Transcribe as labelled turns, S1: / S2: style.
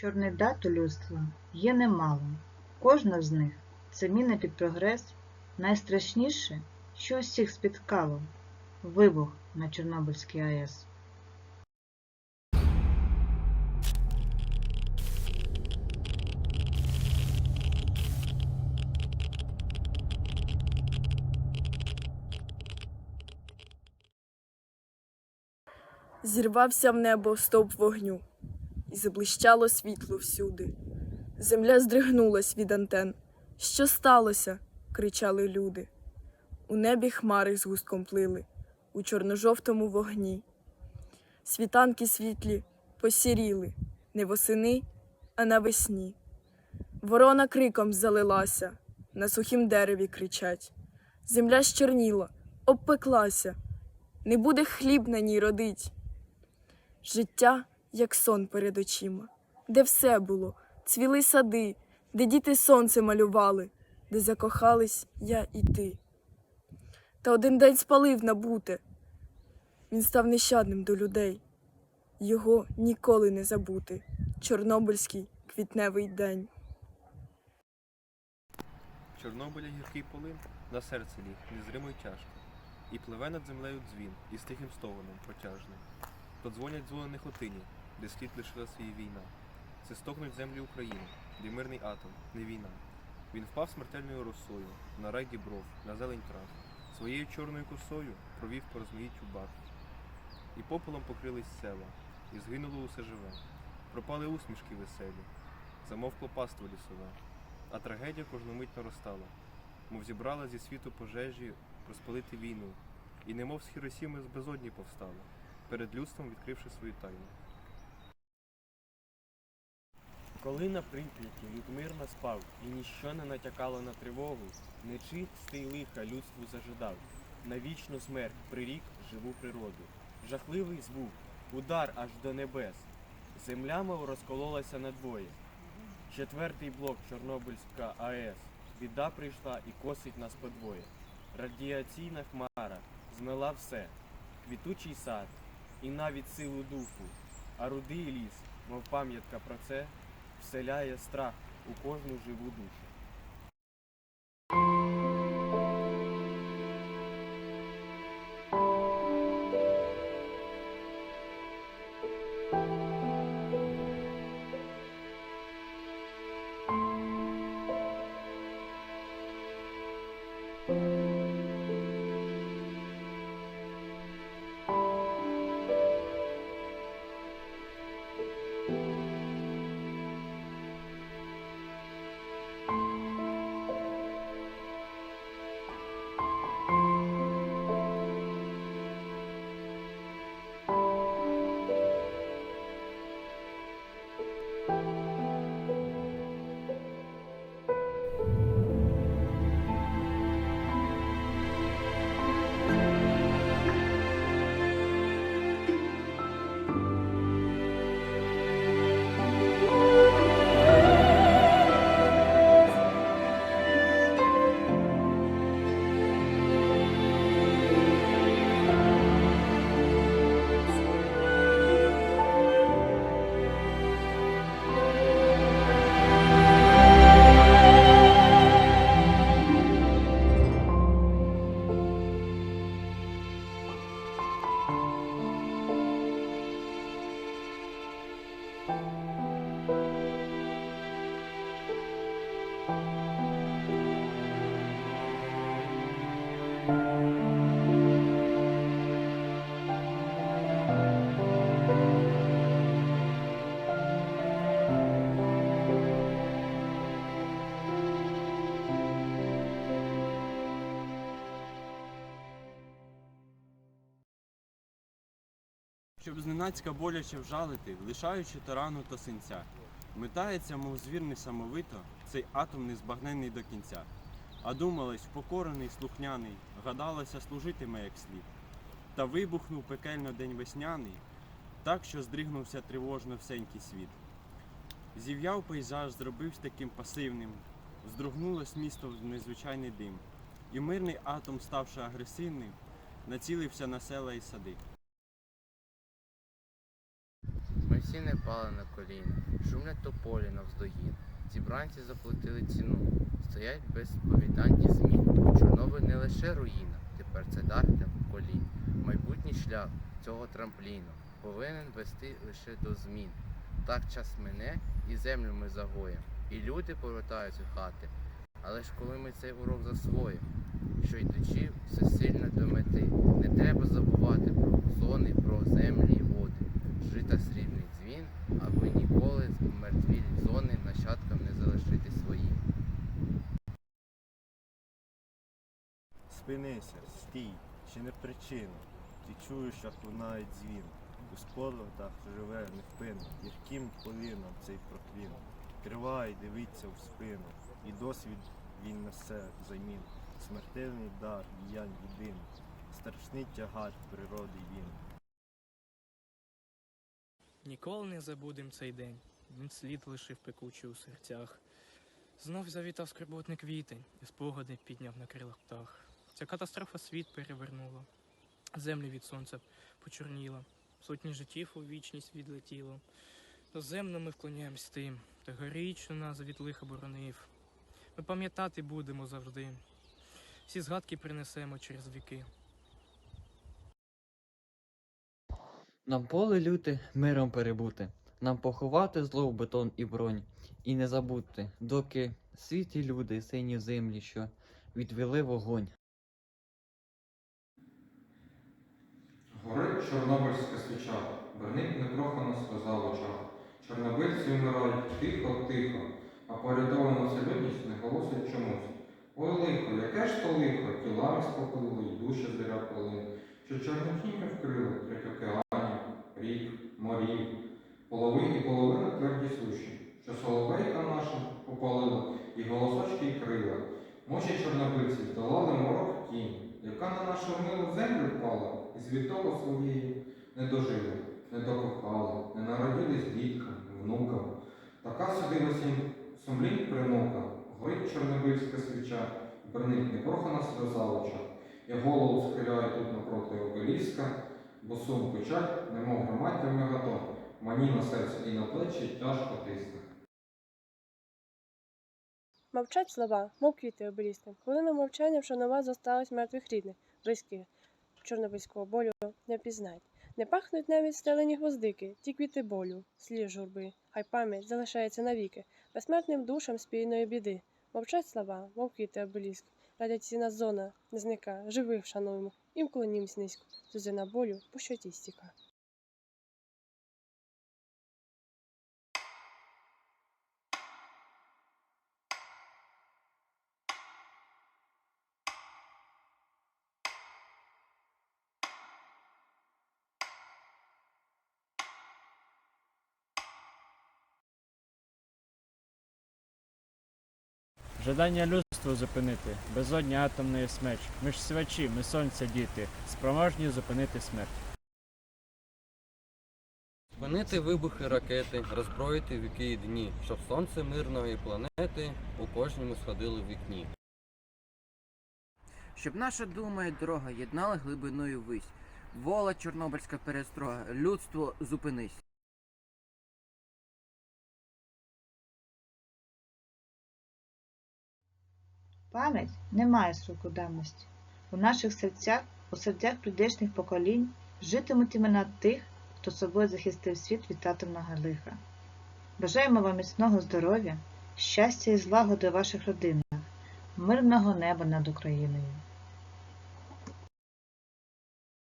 S1: Чорних дат у людства є немало. Кожна з них це міна під прогрес. Найстрашніше, що усіх спіткало вибух на Чорнобильській АЕС.
S2: Зірвався в небо стовп вогню, і заблищало світло всюди. Земля здригнулась від антен. Що сталося? кричали люди. У небі хмари з густком плили, у чорно-жовтому вогні. Світанки світлі посіріли не восени, а навесні. Ворона криком залилася, на сухім дереві кричать. Земля щорніла, обпеклася, не буде хліб на ній родить. Життя, як сон перед очима, де все було, цвіли сади, де діти сонце малювали, де закохались я і ти. Та один день спалив набуте. Він став нещадним до людей. Його ніколи не забути. Чорнобильський квітневий день.
S3: Чорнобиля гіркий полин на серце ліг, незримо й тяжко, і пливе над землею дзвін із тихим стогоном протяжним. То дзвонять дзвони хотині, де слід лишила свій війна. Це стогнуть землі України, де мирний атом, не війна. Він впав смертельною росою на рай дібров, на зелень трав. Своєю чорною косою провів по розмаїттю бар. І попелом покрились села, і згинуло усе живе. Пропали усмішки веселі, замовкло паство лісове. А трагедія кожну мить наростала, мов зібрала зі світу пожежі розпалити війну, і немов з Хіросіми з безодні повстала, перед людством відкривши свою тайну.
S4: Коли на Прип'яті люд мирно спав і ніщо не натякало на тривогу, нечистий лиха людству зажидав, на вічну смерть прирік живу природу. Жахливий звук, удар аж до небес. Земля мов розкололася надвоє. Четвертий блок Чорнобильська АЕС. Біда прийшла і косить нас подвоє. Радіаційна хмара змела все, квітучий сад і навіть силу духу, а рудий ліс, мов пам'ятка про це, вселяє страх у кожну живу душу.
S5: Щоб зненацька боляче вжалити, лишаючи тарану та синця. Метається, мов звір несамовито, цей атом незбагненний до кінця. А думалось, впокорений, слухняний, гадалося, служитиме як слід. Та вибухнув пекельно день весняний, так, що здригнувся тривожно всенький світ. Зів'яв пейзаж, зробився таким пасивним, здрогнулось місто в незвичайний дим, і мирний атом, ставши агресивним, націлився на села і сади.
S6: Стрільці пали на коліна, шумлять тополі навздогін. Ці бранці заплатили ціну, стоять без сповідань і змін. Чорнобиль не лише руїна, тепер це дар для поколінь. Майбутній шлях цього трампліну повинен вести лише до змін. Так час мине і землю ми загоїм, і люди повертаються в хати. Але ж коли ми цей урок засвоїмо, що йдучи все сильно до мети, не треба забувати про зони, про землі і води, жита срібний дзвін, аби ніколи з мертвілі зони нащадкам не залишити свої.
S4: Спинися, стій, ще не причина. Ти чуєш, як лунає дзвін. У спогадах живе невпинно, гірким полином цей проклін. Тривай, дивиться в спину, і досвід він несе взамін. Смертельний дар діянь єдиних, страшний тягар природи він.
S7: Ніколи не забудем цей день. Він слід лишив пекучий у серцях. Знов завітав скорботний квітень, і спогади підняв на крилах птах. Ця катастрофа світ перевернула. Землі від сонця почорніла, сотні життів у вічність відлетіло. Доземно ми вклоняємось тим, та горічно нас від лиха боронив. Ми пам'ятати будемо завжди. Всі згадки принесемо через віки.
S8: Нам поле люте миром перебути, нам поховати зло в бетон і бронь, і не забути, доки світі люди, сині землі, що відвели вогонь.
S9: Горить чорнобильська свіча, Бернить непрохана сльоза в очах. Чорнобильці вмирають тихо, тихо, а порятовану целюдність не голосить чомусь. Ой лихо, яке ж то лихо, тілами спопило й душі зря полин, що чорнотіми вкрили треть океанів, рік, морів, половині половина тверді суші, що соловейка наша попалила, і голосочки й крила. Може, чорнобильці здолали морок тінь, яка на нашу милу землю впала, і звітово своєї не дожили, не докохали, не народились діткам, внукам. Така судилась їм сумлінь примука, горить чорнобильська свіча, і бринить непрохана сльоза очах. Я голову схиляю тут напроти обеліска, бо сум печать, немов громаддя мегатон, мені на серце і на плечі тяжко тисне.
S10: Мовчать слова, мов квіти обелісти. Хвилина мовчання вшанувати зосталось мертвих рідних, близьких. Чорнобильського болю не пізнають. Не пахнуть навіть стелені гвоздики, ті квіти болю, слів журби. Хай пам'ять залишається навіки, безсмертним душам спільної біди. Мовчать слова, мов квіти обеліск. Радіаційна зона не зника, живих шануємо, і вклонімсь низько. Сузина болю по щоті стіка.
S11: Жадання людства зупинити, безодня атомної смерч. Ми ж свячі, ми сонця діти, спроможні зупинити смерть.
S12: Спинити вибухи ракети, роззброїти віки і дні, щоб сонце мирної планети у кожному сходило в вікні.
S13: Щоб наша дума і дорога єднали глибиною вись. Вола чорнобильська перестрога, людство зупинись.
S1: Пам'ять не має сроку давності. У наших серцях, у серцях прийдешніх поколінь житимуть імена тих, хто собою захистив світ від атомного лиха. Бажаємо вам міцного здоров'я, щастя і злагоди у ваших родинах, мирного неба над Україною.